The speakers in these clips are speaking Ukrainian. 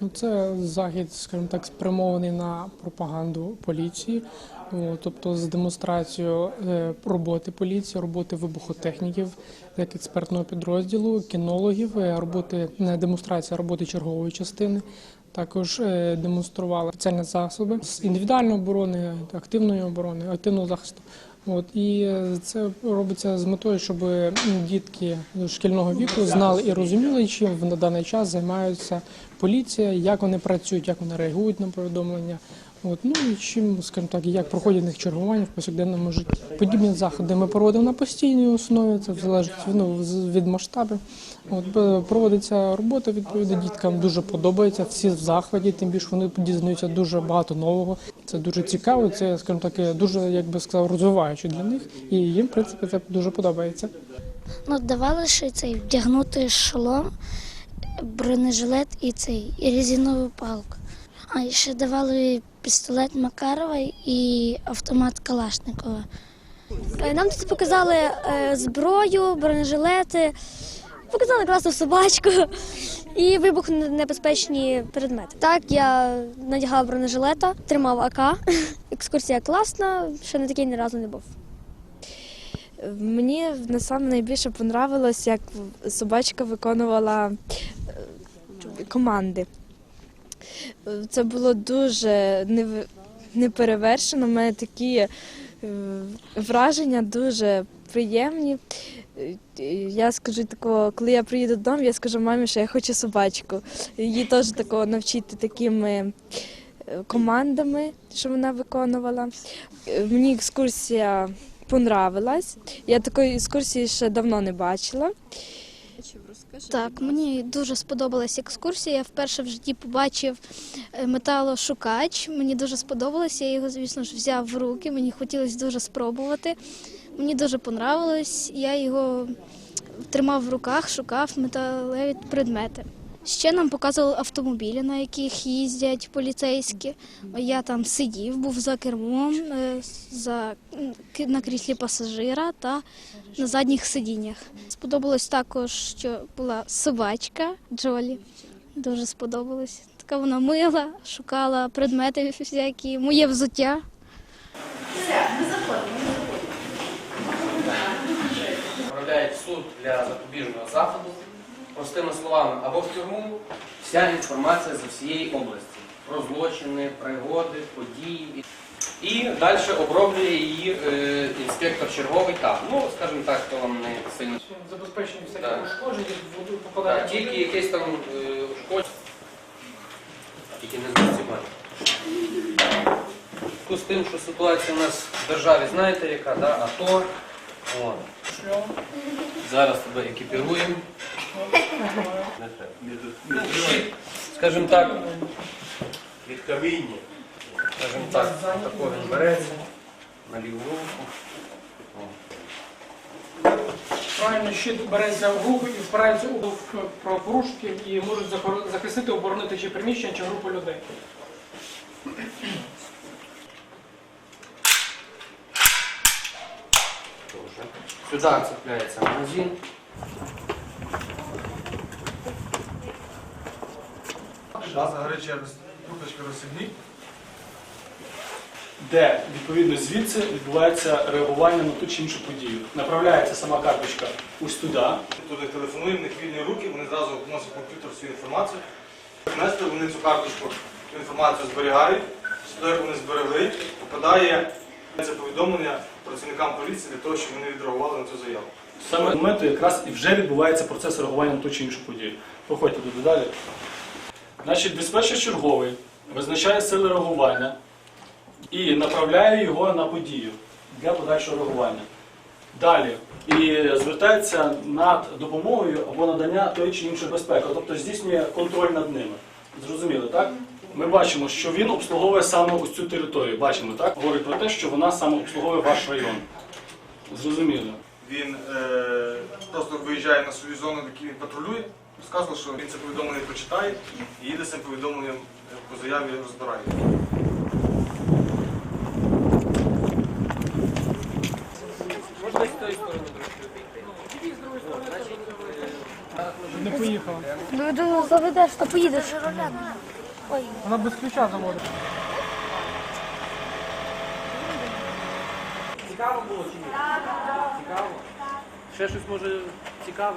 Ну, це захід, скажімо так, спрямований на пропаганду поліції, тобто з демонстрацією е, роботи поліції, роботи вибухотехніків як експертного підрозділу, кінологів, е, роботи не демонстрація роботи чергової частини. Також е, демонстрували спеціальні засоби з індивідуальної оборони, активної оборони, активного захисту. От і це робиться з метою, щоб дітки шкільного віку знали і розуміли, чим на даний час займаються поліція, як вони працюють, як вони реагують на повідомлення. От ну і чим, скажімо так, як проходять їх чергування в повсякденному житті. Подібні заходи ми проводимо на постійній основі. Це залежить ну, від масштабів. От проводиться робота відповідно. Діткам дуже подобається. Всі в захваті, тим більше вони дізнаються дуже багато нового. Це дуже цікаво. Це, скажімо так, дуже як би сказав, розвиваюче для них. І їм, в принципі, це дуже подобається. Ну, давали ще цей вдягнути шолом, бронежилет і цей і резинову палку. А ще давали пістолет Макарова і автомат Калашникова. Е, Нам тут показали е, зброю, бронежилети, показали класну собачку і вибухонебезпечні предмети. Так, я надягала бронежилета, тримав АК. Екскурсія класна, ще на такій ні разу не був. Мені насам найбільше понравилось, як собачка виконувала команди. Це було дуже неперевершено. У мене такі е, враження дуже приємні. Е, Я скажу такого, коли я приїду додому, я скажу мамі, що я хочу собачку. Її теж такого навчити такими е, командами, що вона виконувала. Мені екскурсія понравилась. Я такої екскурсії ще давно не бачила. Так, мені дуже сподобалась екскурсія. Я вперше в житті побачив е, металошукач. Мені дуже сподобалося. Я його, звісно ж, взяв в руки. Мені хотілося дуже спробувати. Мені дуже понравилось. Я його тримав в руках, шукав металеві предмети. Ще нам показували автомобілі, на яких їздять поліцейські. Я там сидів, був за кермом, е, за, на кріслі пасажира та на задніх сидіннях. Сподобалось також, що була собачка Джолі. Дуже сподобалось. Така вона мила, шукала предмети всякі, моє взуття. Направляють в суд для запобіжного заходу, простими словами, або в тюрму вся інформація з усієї області про злочини, пригоди, події. І далі оброблює її е, інспектор черговий там. Ну, скажімо так, хто вам не сильно. Забезпечення всяких ушкоджень, воду Так, тільки якесь там е, ушкодження. Тільки не знецімати. З тим, що ситуація у нас в державі, знаєте яка, да? АТО. От. Зараз тебе екіпіруємо. Скажімо так, від каміння. скажімо так, отако він береться на ліву руку. Правильно, щит береться в руку і впирається у в правопорушників і можуть захистити, оборонити чи приміщення, чи групу людей. Сюди цепляється магазин. Загоряча трубочка розсібні. де відповідно звідси відбувається реагування на ту чи іншу подію. Направляється сама карточка ось туди. Туди телефонуємо, в них вільні руки, вони зразу вносять в комп'ютер всю інформацію. Внести вони цю карточку, цю інформацію зберігають. Сюди як вони зберегли, попадає це повідомлення працівникам поліції для того, щоб вони відреагували на цю заяву. Саме моменту якраз і вже відбувається процес реагування на ту чи іншу подію. Проходьте туди далі. Значить, диспетчер черговий визначає сили реагування і направляє його на подію для подальшого реагування. Далі. І звертається над допомогою або надання тої чи іншої безпеки, тобто здійснює контроль над ними. Зрозуміли, так? Ми бачимо, що він обслуговує саме ось цю територію. Бачимо, так? Говорить про те, що вона саме обслуговує ваш район. Зрозуміло. Він е, просто виїжджає на свою зону, в якій він патрулює. Сказано, що він це повідомлення прочитає і їде з цим повідомленням е, по заяві розбирає. Можна з тої сторони. Значить, е, Не поїхала. Ну, заведеш, то поїдеш. Вона без ключа заводить. Цікаво було чи ні? Цікаво. Ще щось може цікаве?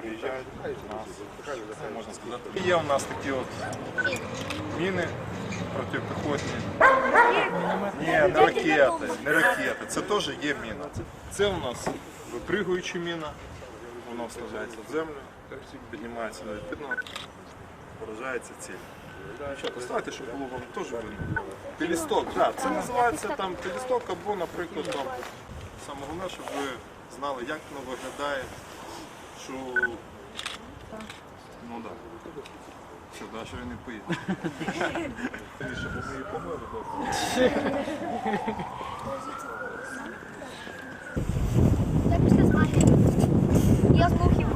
приїжджають до нас. Є у нас такі от міни протипіхотні. Ні, не ракети, не ракети. Це теж є міна. Це у нас випригуюча міна, воно вставляється в землю, піднімається на відповідно, поражається ціль. Дівчата, ставте, щоб було вам теж видно. Пілісток, так, це називається там пілісток або, наприклад, там, саме головне, щоб ви знали, як воно виглядає, що. Ну так. Да. Що, да, що він не поїде. Щоб ми її помили. Я з мухи.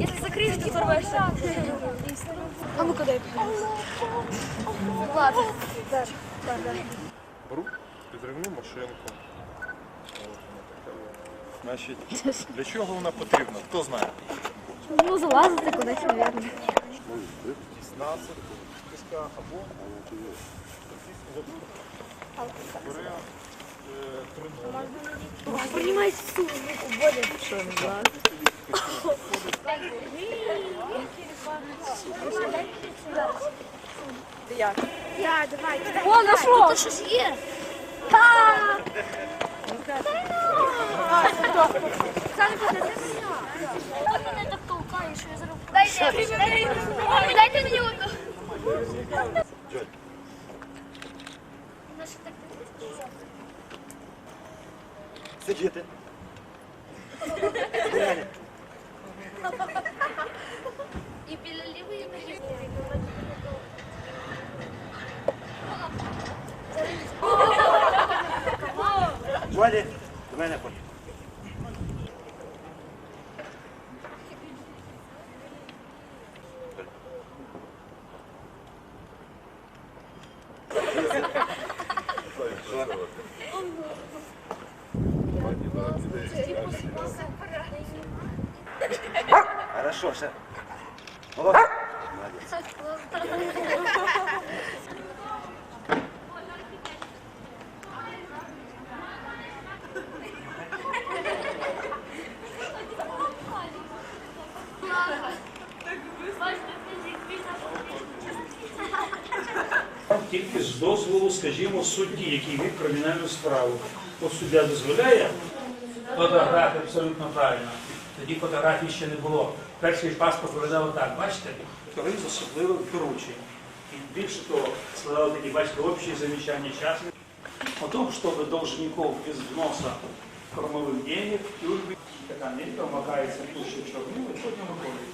Если закрыть, то порвешься. А ну куда я Ладно. Да, да, да. Беру, підривну машинку. Значить, для чого вона потрібна? Хто знає? Ну, залазити кудись, мабуть. 16 тиска або. Принимай стул, уводят. Что, Я, давай, кидай. О, нашло! Тут щось є. Так! Ти мене так толкаєш, що я зараз... Дайте, мені одну. Сидіти. І біля лівої ноги. Валі, до мене ходь. Хорошо, все. Молодець. Тільки з дозволу, скажімо, судді, який вів кримінальну справу. От суддя дозволяє фотографія абсолютно правильно. Тоді фотографії ще не було. Перший паспорт виглядав так, бачите, вторий з особливим дорученням. І більше того, складали такі, бачите, общі замечання частные. О том, чтобы должников без вноса кормовых денег в тюрьме, така нитка вмикається в ту, що чорнило, і потім виходить.